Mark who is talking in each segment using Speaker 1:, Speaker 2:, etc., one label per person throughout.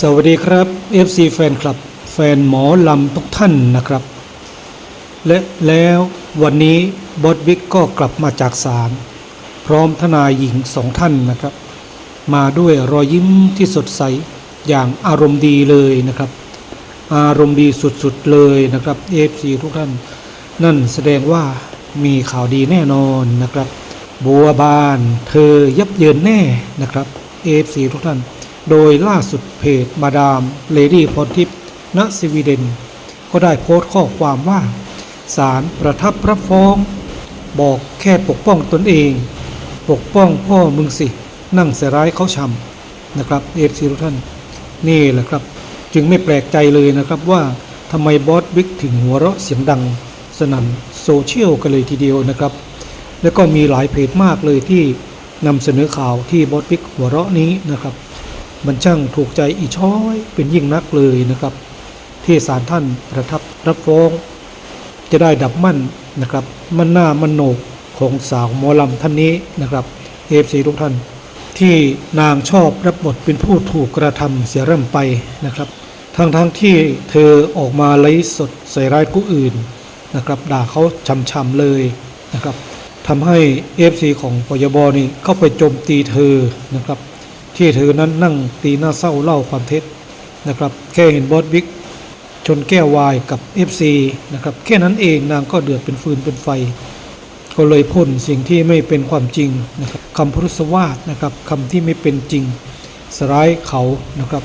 Speaker 1: สวัสดีครับ FC แฟนคลับ แฟนหมอลำทุกท่านนะครับ และแล้ววันนี้บอสบิ๊กก็กลับมาจากศาลพร้อมทนายหญิงสองท่านนะครับ มาด้วยรอยยิ้มที่สดใสอย่างอารมณ์ดีเลยนะครับ อารมณ์ดีสุดๆเลยนะครับ FC ทุกท่าน นั่นแสดงว่ามีข่าวดีแน่นอนนะครับ บัวบาน เธอยับเยินแน่นะครับ FC ทุกท่าน โดยล่าสุดเพจมาดามเลดี้พรทิพย์ณสวีเดน ก็ได้โพสต์ข้อความว่าศาลประทับรับฟ้อง บอกแค่ปกป้องตนเอง ปกป้องพ่อมึงสิ นั่งเสียร้ายเขาชำนะครับ AFC ทุกท่าน นี่แหละครับ จึงไม่แปลกใจเลยนะครับว่าทำไมบอสบิ๊กถึงหัวเราะเสียงดัง สนั่นโซเชียลกันเลยทีเดียวนะครับ แล้วก็มีหลายเพจมากเลยที่นำเสนอข่าวที่บอสบิ๊กหัวเราะนี้นะครับ มันช่างถูกใจอีช้อย เป็นยิ่งนักเลยนะครับ ที่ศาลท่านประทับรับฟ้อง จะได้ดับมั่นนะครับ มันหน้ามันโหนกของสาวหมอลำท่านนี้นะครับเอฟซีทุกท่าน ที่นางชอบรับบทเป็นผู้ถูกกระทำเสียเริ่มไปนะครับทั้งๆที่เธอออกมาไลฟ์สดใส่ร้ายผู้อื่นนะครับ ด่าเขาช้ำๆเลยนะครับทำให้ FC ของปยบนี่เข้าไปโจมตีเธอนะครับ ที่เธอนั้นนั่งตีหน้าเศร้าเล่าความเท็จนะครับ แค่เห็นบอสบิ๊กชนแก้ววายกับ FC นะครับ แค่นั้นเองนางก็เดือดเป็นฟืนเป็นไฟ ก็เลยพ่นสิ่งที่ไม่เป็นความจริงนะครับคำพุทธสวาสนะครับคำที่ไม่เป็นจริงสร้ายเขานะครับ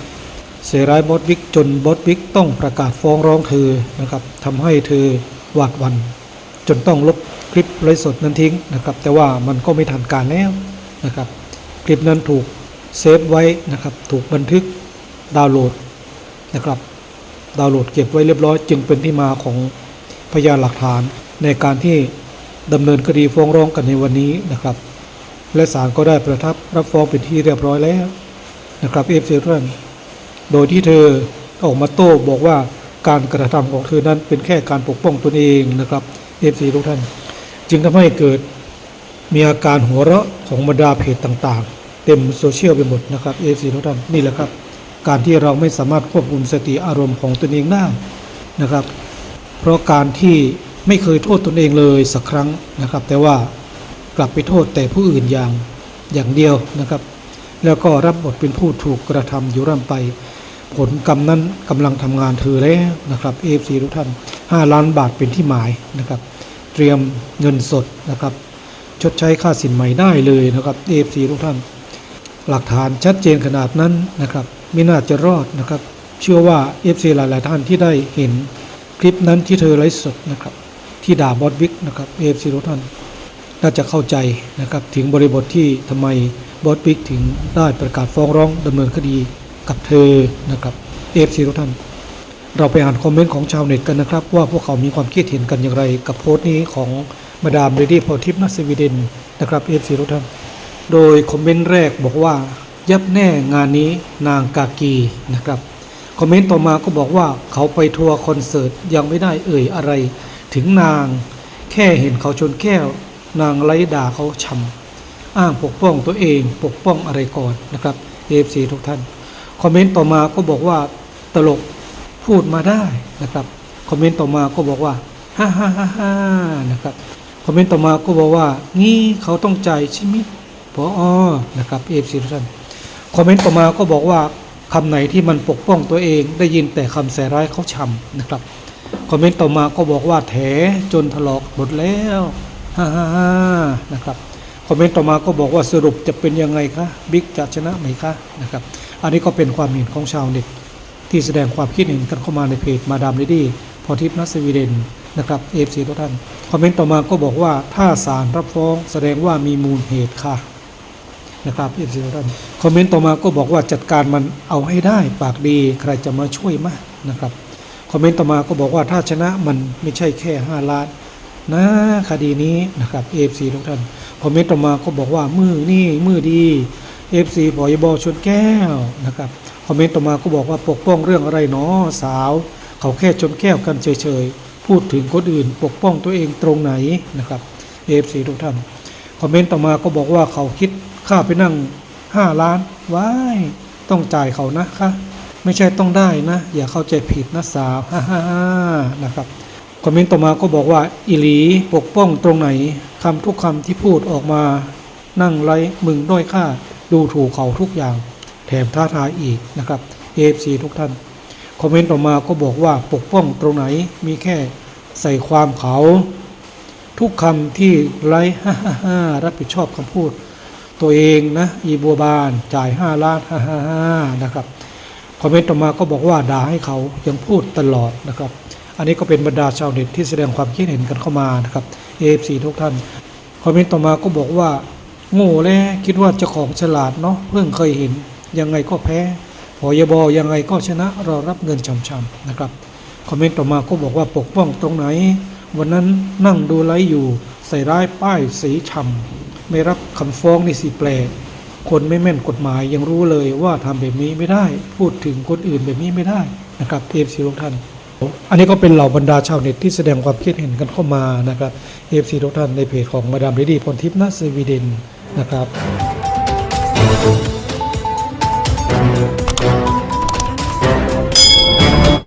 Speaker 1: เสียร้ายบอสบิ๊กจนบอสบิ๊กต้องประกาศฟ้องร้องเธอนะครับทำให้เธอหวาดหวัน จนต้องลบคลิปไลฟ์สดนั้นทิ้งนะครับ แต่ว่ามันก็ไม่ทันการแล้วนะครับ คลิปนั้นถูก เซฟไว้นะครับ ถูกบันทึกดาวน์โหลดนะครับ ดาวน์โหลดเก็บไว้เรียบร้อย จึงเป็นที่มาของพยานหลักฐานในการที่ดำเนินคดีฟ้องร้องกันในวันนี้นะครับ และศาลก็ได้ประทับรับฟ้องเป็นที่เรียบร้อยแล้วนะครับเอฟซีท่านโดยที่เธอออกมาโต้บอกว่าการกระทำของเธอนั้นเป็นแค่การปกป้องตนเองนะครับเอฟซีทุกท่าน จึงทำให้เกิดมีอาการหัวเราะของบรรดาเพจต่างๆ เต็มโซเชียลไปหมดนะครับเอฟซีทุกท่านนี่แหละครับ การที่เราไม่สามารถควบคุมสติอารมณ์ของตนเองได้นะครับ เพราะการที่ไม่เคยโทษตนเองเลยสักครั้งนะครับ แต่ว่ากลับไปโทษแต่ผู้อื่นอย่างอย่างเดียวนะครับ แล้วก็รับบทเป็นผู้ถูกกระทำอยู่ร่ำไป ผลกรรมนั้นกำลังทำงานเธอแล้วนะครับเอฟซีทุกท่าน 5 ล้านบาทเป็นที่หมายนะครับ เตรียมเงินสดนะครับ ชดใช้ค่าสินใหม่ได้เลยนะครับเอฟซีทุกท่าน หลักฐานชัดเจนขนาดนั้นนะครับไม่น่าจะรอดนะครับ เชื่อว่า FC หลาย ๆ ท่านที่ได้เห็นคลิปนั้นที่เธอไลฟ์สดนะครับ ที่ด่าบอสบิ๊กนะครับ FC ทุกท่านน่าจะเข้าใจนะครับถึงบริบทที่ทำไมบอสบิ๊กถึงได้ประกาศฟ้องร้องดำเนินคดีกับเธอนะครับ FC ทุกท่านเราไปอ่านคอมเมนต์ของชาวเน็ตกันนะครับ ว่าพวกเขามีความคิดเห็นกันอย่างไร กับโพสต์นี้ของมาดามเรดี้พอทิพย์นัสวีเดนนะครับ FC ทุกท่าน โดยคอมเมนต์แรกบอกว่า ยับแน่งานนี้นางกากีนะครับ คอมเมนต์ต่อมาก็บอกว่าเขาไปทัวร์คอนเสิร์ตยังไม่ได้เอ่ยอะไร ถึงนาง แค่เห็นเขาชนแก้ว นางไล่ด่าเขาชำอ้างปกป้องตัวเองปกป้องอะไรก่อนนะครับเอฟซีทุกท่าน คอมเมนต์ต่อมาก็บอกว่าตลกพูดมาได้นะครับ คอมเมนต์ต่อมาก็บอกว่าฮ่าฮ่าฮ่าฮ่านะครับ คอมเมนต์ต่อมาก็บอกว่างี้เขาต้องใจใช่ไหม พออนะครับเอฟซีทุกท่านคอมเมนต์ต่อมาก็บอกว่าคำไหนที่มันปกป้องตัวเองได้ยินแต่คำใส่ร้ายเขาชำนะครับคอมเมนต์ต่อมาก็บอกว่าแถจนถลอกหมดแล้วฮ่าฮ่าฮ่านะครับคอมเมนต์ต่อมาก็บอกว่าสรุปจะเป็นยังไงคะบิ๊กจะชนะไหมคะนะครับอันนี้ก็เป็นความเห็นของชาวเน็ตที่แสดงความคิดเห็นกันเข้ามาในเพจมาดามเลดี้พอทิพย์นัสวีเดนนะครับเอฟซีทุกท่านคอมเมนต์ต่อมาก็บอกว่าถ้าศาลรับฟ้องแสดงว่ามีมูลเหตุค่ะ นะครับเอฟซีทุกท่านคอมเมนต์ต่อมาก็บอกว่าจัดการมันเอาให้ได้ปากดีใครจะมาช่วยมากนะครับคอมเมนต์ต่อมาก็บอกว่าถ้าชนะมันไม่ใช่แค่ 5 ล้านนะคดีนี้นะครับเอฟซีทุกท่านคอมเมนต์ต่อมาก็บอกว่ามือนี่มือดีเอฟซีปอยบอชนแก้วนะครับคอมเมนต์ต่อมาก็บอกว่าปกป้องเรื่องอะไรเนาะสาว เขาแค่ชนแก้วกันเฉยๆพูดถึงคนอื่น ปกป้องตัวเองตรงไหนนะครับเอฟซีทุกท่านคอมเมนต์ต่อมาก็บอกว่าเขาคิด ค่าไปนั่ง5ล้านว้ายต้องจ่ายเขานะคะไม่ใช่ต้องได้นะ อย่าเข้าใจผิดนะสาวฮ่าฮ่าฮ่านะครับคอมเมนต์ต่อมาก็บอกว่าอิหลีปกป้องตรงไหนคำทุกคำที่พูดออกมา นั่งไรมึงด้อยค่า ดูถูกเขาทุกอย่าง แถมท้าทายอีกนะครับ AFC ทุกท่านคอมเมนต์ต่อมาก็บอกว่าปกป้องตรงไหนมีแค่ใส่ความเขา ทุกคำที่ไรฮ่าฮ่าฮ่ารับผิดชอบคำพูด ตัวเองนะอีบัวบานจ่าย5ล้านฮ่าฮ่าฮ่านะครับคอมเมนต์ต่อมาก็บอกว่าด่าให้เขายังพูดตลอดนะครับ อันนี้ก็เป็นบรรดาชาวเน็ตที่แสดงความคิดเห็นกันเข้ามานะครับ AFC ทุกท่านคอมเมนต์ต่อมาก็บอกว่า โง่แล้วคิดว่าเจ้าของฉลาดเนาะเพิ่งเคยเห็นยังไงก็แพ้พอยบอยังไงก็ชนะรอรับเงินช่ำๆนะครับคอมเมนต์ต่อมาก็บอกว่าปกป้องตรงไหน วันนั้นนั่งดูไลฟ์อยู่ใส่ร้ายป้ายสีช่ำ ไม่รับคำฟ้องนี่สิแปลกคนไม่แม่นกฎหมายยังรู้เลยว่าทำแบบนี้ไม่ได้ พูดถึงคนอื่นแบบนี้ไม่ได้นะครับเอฟซีทุกท่าน อันนี้ก็เป็นเหล่าบรรดาชาวเน็ตที่แสดงความคิดเห็นกันเข้ามานะครับเอฟซีทุกท่านในเพจของมาดามเรดี้พรทิพย์นาสวีเดนนะครับ